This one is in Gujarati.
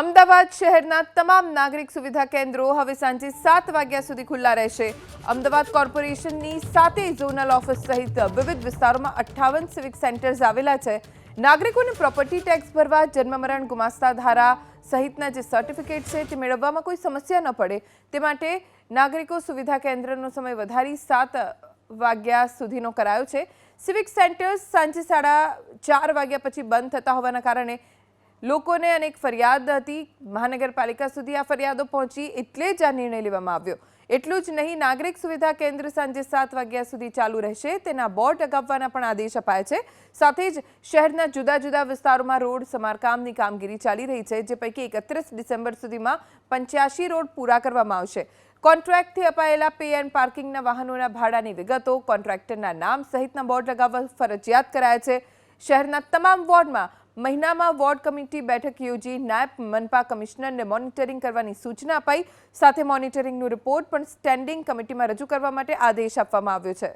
અમદાવાદ શહેરના તમામ નાગરિક સુવિધા કેન્દ્રો હવે સાંજે સાત વાગ્યા સુધી ખુલ્લા રહેશે. અમદાવાદ કોર્પોરેશનની સાતેય ઝોનલ ઓફિસ સહિત વિવિધ વિસ્તારોમાં અઠ્ઠાવન સિવિક સેન્ટર્સ આવેલા છે. નાગરિકોને પ્રોપર્ટી ટેક્સ ભરવા, જન્મમરણ ગુમાસ્તા ધારા સહિતના જે સર્ટિફિકેટ છે તે મેળવવામાં કોઈ સમસ્યા ન પડે. તે માટે નાગરિકો સુવિધા કેન્દ્રનો સમય વધારી સાત વાગ્યા સુધીનો કરાયો છે. સિવિક સેન્ટર્સ સાંજે સાડા ચાર વાગ્યા પછી બંધ થતા હોવાના કારણે લોકોને અનેક ફરિયાદ હતી મહાનગરપાલિકા સુધી આ ફરિયાદો પહોંચી એટલે જ આ નિર્ણય લેવામાં આવ્યો. એટલું જ નહીં, નાગરિક સુવિધા કેન્દ્ર સાંજે સાત વાગ્યા સુધી ચાલુ રહેશે, તેના બોર્ડ લગાવવાના પણ આદેશ અપાયા છે. સાથે જ શહેરના જુદા જુદા વિસ્તારોમાં રોડ સમારકામની કામગીરી ચાલી રહી છે, જે પૈકી એકત્રીસ ડિસેમ્બર સુધીમાં પંચ્યાસી રોડ પૂરા કરવામાં આવશે. કોન્ટ્રાક્ટથી અપાયેલા પે એન્ડ પાર્કિંગના વાહનોના ભાડાની વિગતો કોન્ટ્રાક્ટરના નામ સહિતના બોર્ડ લગાવવા ફરજિયાત કરાયા છે. શહેરના તમામ વોર્ડમાં મહિનામાં વોર્ડ કમિટી બેઠક યોજી નાયબ મનપા કમિશનરને મોનિટરિંગ કરવાની સૂચના અપાઈ. સાથે મોનિટરિંગનો રિપોર્ટ પણ સ્ટેન્ડિંગ કમિટીમાં રજૂ કરવા માટે આદેશ આપવામાં આવ્યો છે.